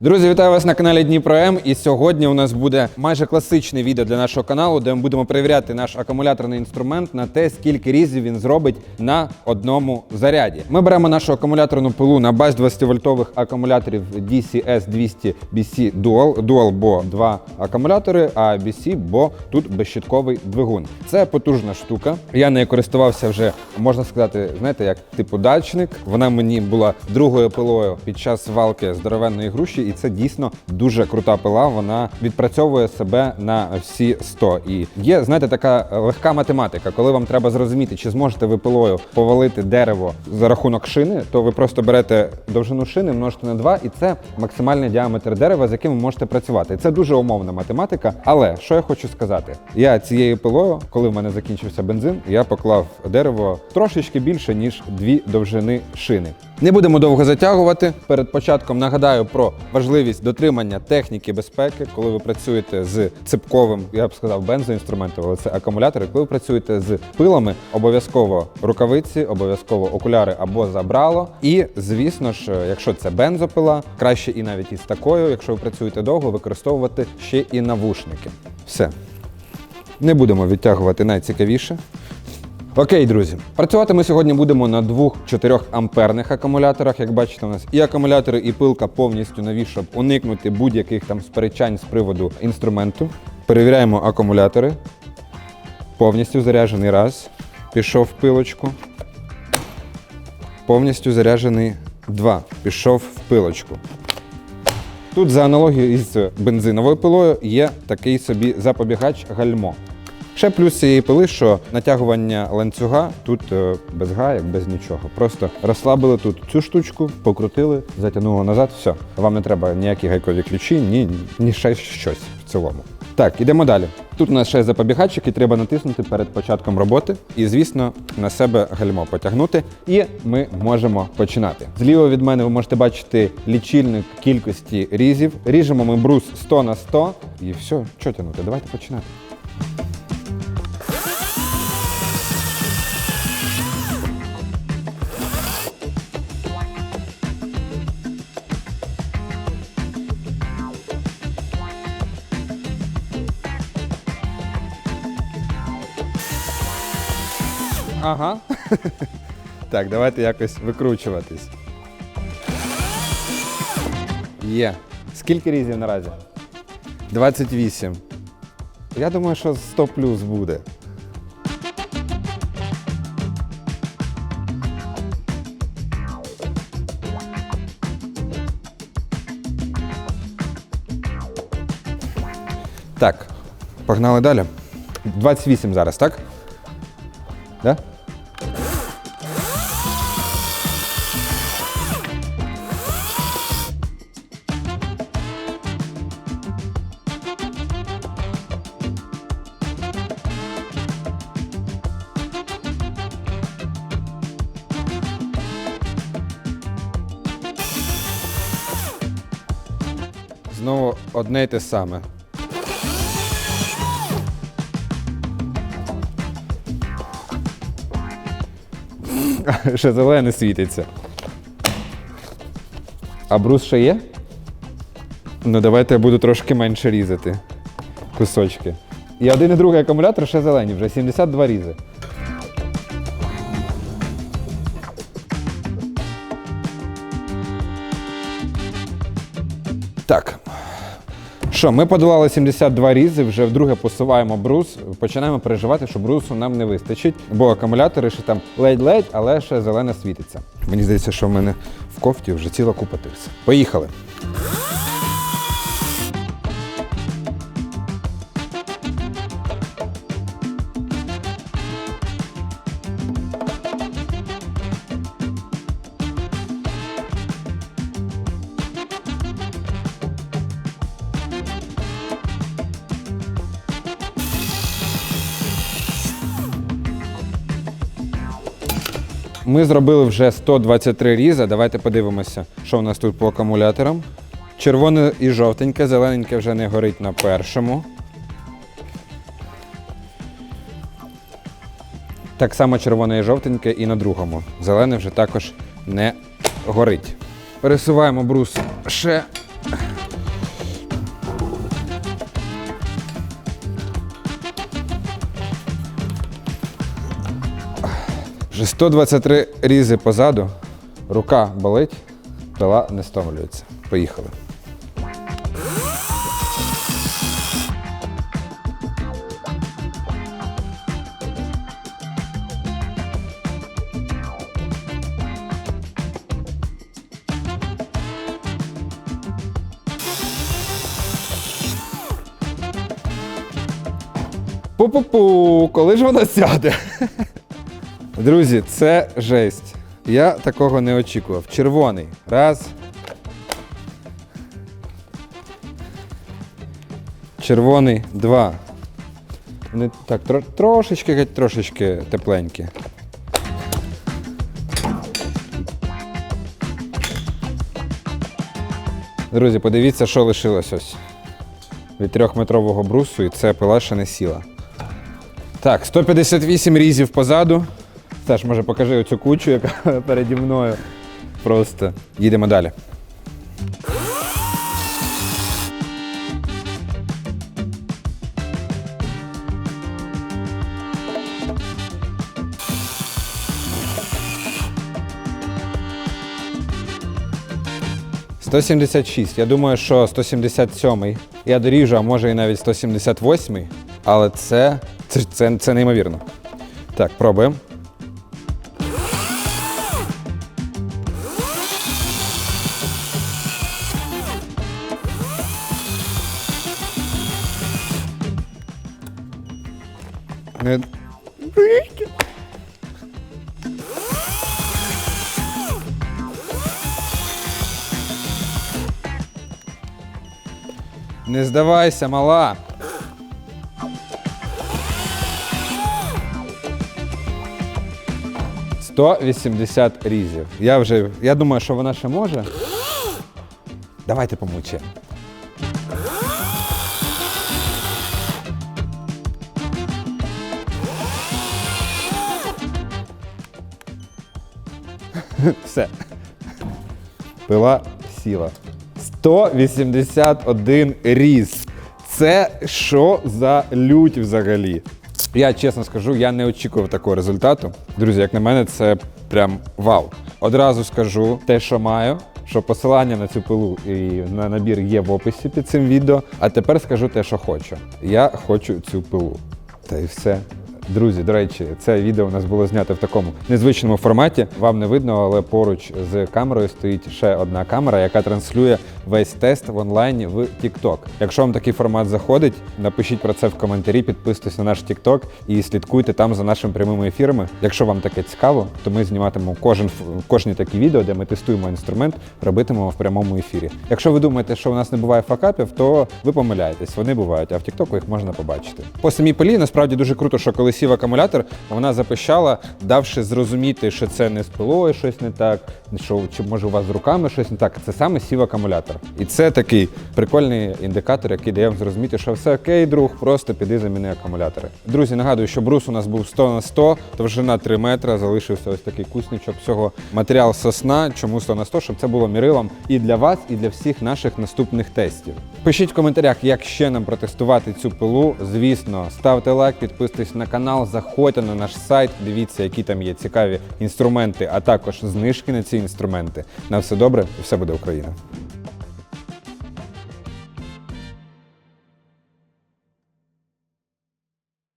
Друзі, вітаю вас на каналі Дніпро М. І сьогодні у нас буде майже класичне відео для нашого каналу, де ми будемо перевіряти наш акумуляторний інструмент на те, скільки різів він зробить на одному заряді. Ми беремо нашу акумуляторну пилу на базі 20-вольтових акумуляторів DCS 200 BC Dual, Dual, бо два акумулятори, а BC, бо тут безщитковий двигун. Це потужна штука. Я нею користувався вже, можна сказати, знаєте, як типу дачник. Вона мені була другою пилою під час валки здоровенної груші, і це дійсно дуже крута пила. Вона відпрацьовує себе на всі 100. І є, знаєте, така легка математика. Коли вам треба зрозуміти, чи зможете ви пилою повалити дерево за рахунок шини, то ви просто берете довжину шини, множите на 2, і це максимальний діаметр дерева, з яким ви можете працювати. Це дуже умовна математика. Але що я хочу сказати? Я цією пилою, коли в мене закінчився бензин, я поклав дерево трошечки більше, ніж дві довжини шини. Не будемо довго затягувати. Перед початком нагадаю про важливість дотримання техніки безпеки, коли ви працюєте з ципковим, я б сказав, бензоінструментом, але це акумулятори. Коли ви працюєте з пилами, обов'язково рукавиці, обов'язково окуляри або забрало. І звісно ж, якщо це бензопила, краще і навіть із такою, якщо ви працюєте довго, використовувати ще і навушники. Все. Не будемо відтягувати найцікавіше. Окей, друзі, працювати ми сьогодні будемо на двох 4 амперних акумуляторах. Як бачите, у нас і акумулятори, і пилка повністю нові, щоб уникнути будь-яких там сперечань з приводу інструменту. Перевіряємо акумулятори. Повністю заряджений раз. Пішов в пилочку. Повністю заряджений два. Пішов в пилочку. Тут за аналогією із бензиновою пилою є такий собі запобігач гальмо. Ще плюс цієї пили, що натягування ланцюга тут е, без гаяк, без нічого. Просто розслабили тут цю штучку, покрутили, затягнули назад, все. Вам не треба ніякі гайкові ключі, ні, ні ще щось в цілому. Так, ідемо далі. Тут у нас ще запобігач, який треба натиснути перед початком роботи. І, звісно, на себе гальмо потягнути. І ми можемо починати. Зліва від мене ви можете бачити лічильник кількості різів. Ріжемо ми брус 100 на 100. І все, що тягнути? Давайте починати. Ага. так, давайте якось викручуватись. Є. Скільки різів наразі? 28. Я думаю, що 100 плюс буде. Так, погнали далі. 28 зараз, так? Да? Знову одне й те саме. Ще зелене світиться. А брус ще є? Ну, давайте я буду трошки менше різати кусочки. І один і другий акумулятор ще зелені, вже 72 різи. Так. Що, ми подолали 72 різи, вже вдруге посуваємо брус, починаємо переживати, що брусу нам не вистачить, бо акумулятори ще там ледь-ледь, але ще зелене світиться. Мені здається, що в мене в кофті вже ціла купа тирс. Поїхали. Ми зробили вже 123 різа. Давайте подивимося, що у нас тут по акумуляторам. Червоне і жовтеньке, зелененьке вже не горить на першому. Так само червоне і жовтеньке і на другому. Зелене вже також не горить. Пересуваємо брус ще Вже 123 різи позаду, рука болить, пила не стомлюється. Поїхали. Пу-пу-пу, коли ж вона сяде? Друзі, це жесть. Я такого не очікував. Червоний. Раз. Червоний два. Вони так тро- трошечки, геть трошечки тепленькі. Друзі, подивіться, що лишилось ось від трьохметрового брусу, і це пила ще не сіла. Так, 158 різів позаду. Саш, може покажи оцю кучу, яка переді мною. Просто їдемо далі. «176». Я думаю, що 177-й. Я доріжу, а може і навіть 178-й. Але це, це, це, це неймовірно. Так, пробуємо. Не... Не здавайся, мала. Сто вісімдесят різів. Я вже. Я думаю, що вона ще може. Давайте помучимо. Все. Пила сіла. 181 різ. Це що за лють взагалі? Я чесно скажу, я не очікував такого результату. Друзі, як на мене, це прям вау. Одразу скажу те, що маю, що посилання на цю пилу і на набір є в описі під цим відео. А тепер скажу те, що хочу. Я хочу цю пилу. Та й все. Друзі, до речі, це відео у нас було знято в такому незвичному форматі. Вам не видно, але поруч з камерою стоїть ще одна камера, яка транслює весь тест в онлайні в TikTok. Якщо вам такий формат заходить, напишіть про це в коментарі, підписуйтесь на наш TikTok і слідкуйте там за нашими прямими ефірами. Якщо вам таке цікаво, то ми зніматимемо кожен кожні такі відео, де ми тестуємо інструмент, робитимемо в прямому ефірі. Якщо ви думаєте, що у нас не буває факапів, то ви помиляєтесь. Вони бувають, а в TikTok їх можна побачити. По самій пилі насправді дуже круто, що коли сів акумулятор, вона запищала, давши зрозуміти, що це не з пилою щось не так, що чи може у вас з руками щось не так. Це саме сів акумулятор. І це такий прикольний індикатор, який дає вам зрозуміти, що все окей, друг, просто піди заміни акумулятори. Друзі, нагадую, що брус у нас був 100 на 100, довжина 3 метри, залишився ось такий кусничок всього. Матеріал сосна, чому 100 на 100, щоб це було мірилом і для вас, і для всіх наших наступних тестів. Пишіть в коментарях, як ще нам протестувати цю пилу. Звісно, ставте лайк, підписуйтесь на канал, заходьте на наш сайт, дивіться, які там є цікаві інструменти, а також знижки на ці інструменти. На все добре, і все буде Україна.